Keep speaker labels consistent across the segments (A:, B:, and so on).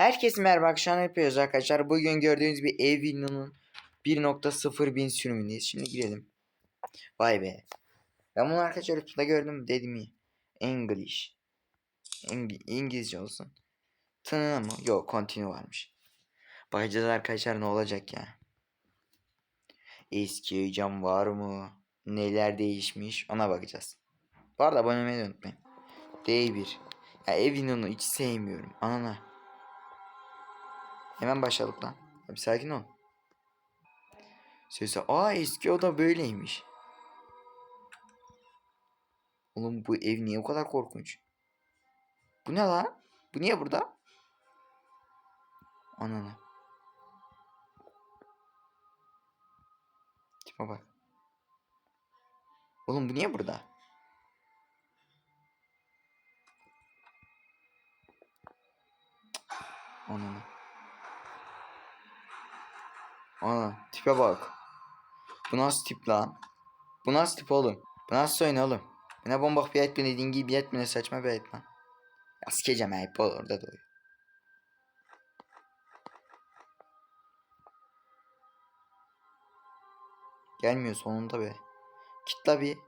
A: Herkese merhaba akşam yapıyoruz arkadaşlar. Bugün gördüğünüz bir ev Windows'un 1.0 bin sürümündeyiz. Şimdi girelim. Vay be. Ben bunu arkadaşlar YouTube'da gördüm dedim ya. English. İng- İngilizce olsun. Tını mı? Yok continue varmış. Bakacağız arkadaşlar ne olacak ya. Eski cam var mı? Neler değişmiş ona bakacağız. Bu arada abone olmayı unutmayın. D1. Ya ev Windows'unu hiç sevmiyorum. Anana. Hemen başladık lan. Abi sakin ol. Sesi aa eski oda böyleymiş. Oğlum bu ev niye o kadar korkunç? Bu ne lan? Bu niye burada? Anana. Tipe bak. Oğlum bu niye burada? Anana. Ana tipe bak. Bu nasıl tip lan? Bu nasıl tip oğlum? Bu nasıl oyun oğlum? Bu ne bombak bir mi dediğin gibi bir mi ne saçma bir ayet lan. Ya sikeceğim ayıp orada doğuyor. Gelmiyor sonunda be. Kitla bir.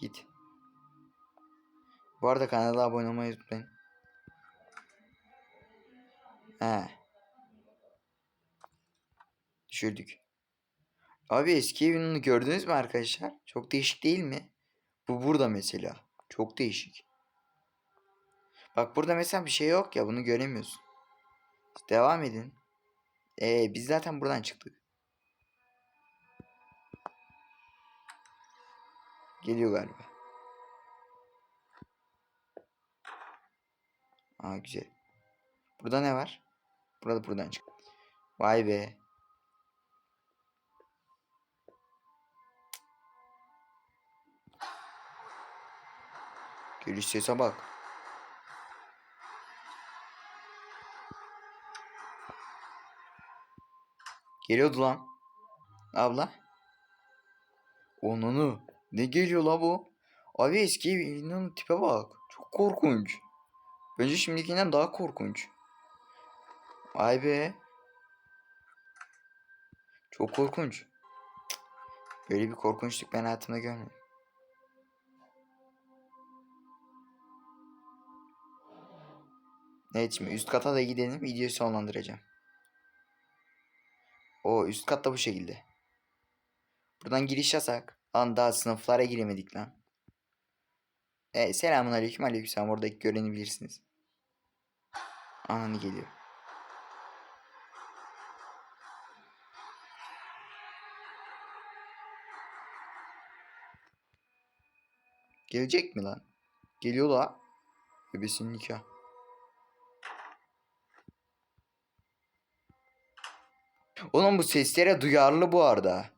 A: Git. Bu arada kanala abone olmayı unutmayın. He. Düşürdük. Abi eski evini gördünüz mü arkadaşlar? Çok değişik değil mi? Bu burada mesela. Çok değişik. Bak burada mesela bir şey yok ya bunu göremiyorsun. Devam edin. Ee, biz zaten buradan çıktık. Geliyor galiba. Aa güzel. Burada ne var? Burada buradan çık. Vay be. Geliş sese bak. Geliyordu lan. Abla. Onunu. Ne geliyor la bu? Abi eski evinin tipe bak. Çok korkunç. Bence şimdikinden daha korkunç. Vay be. Çok korkunç. Böyle bir korkunçluk ben hayatımda görmedim. Evet şimdi üst kata da gidelim. Videoyu sonlandıracağım. O üst katta bu şekilde. Buradan giriş yasak. Lan daha sınıflara giremedik lan. E, selamun aleyküm aleyküm oradaki göreni bilirsiniz. Ananı geliyor. Gelecek mi lan? Geliyor la. Bebesinin nikah. Oğlum bu seslere duyarlı bu arada.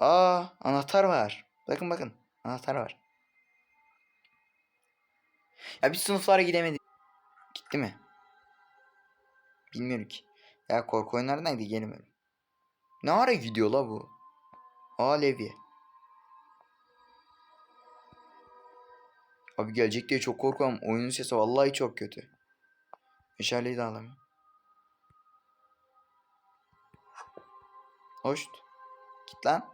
A: Aa anahtar var. Bakın bakın anahtar var. Ya bir sınıflara gidemedik. Gitti mi? Bilmiyorum ki. Ya korku oyunlarına gelemiyorum. Ne ara gidiyor la bu? Aa Levi. Abi gelecek diye çok korkuyorum. Oyunun sesi vallahi çok kötü. Meşaleyi de alamıyorum. Hoş. Git lan.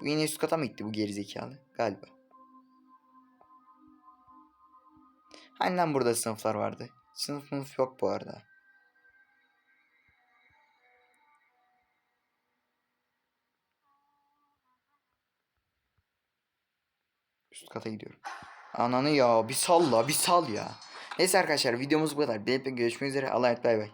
A: Bu yine üst kata mı gitti bu gerizekalı? Galiba. Hani lan burada sınıflar vardı? Sınıf sınıf yok bu arada. Üst kata gidiyorum. Ananı ya bir salla bir sal ya. Neyse arkadaşlar videomuz bu kadar. Bir görüşmek üzere. Allah'a emanet bay bay.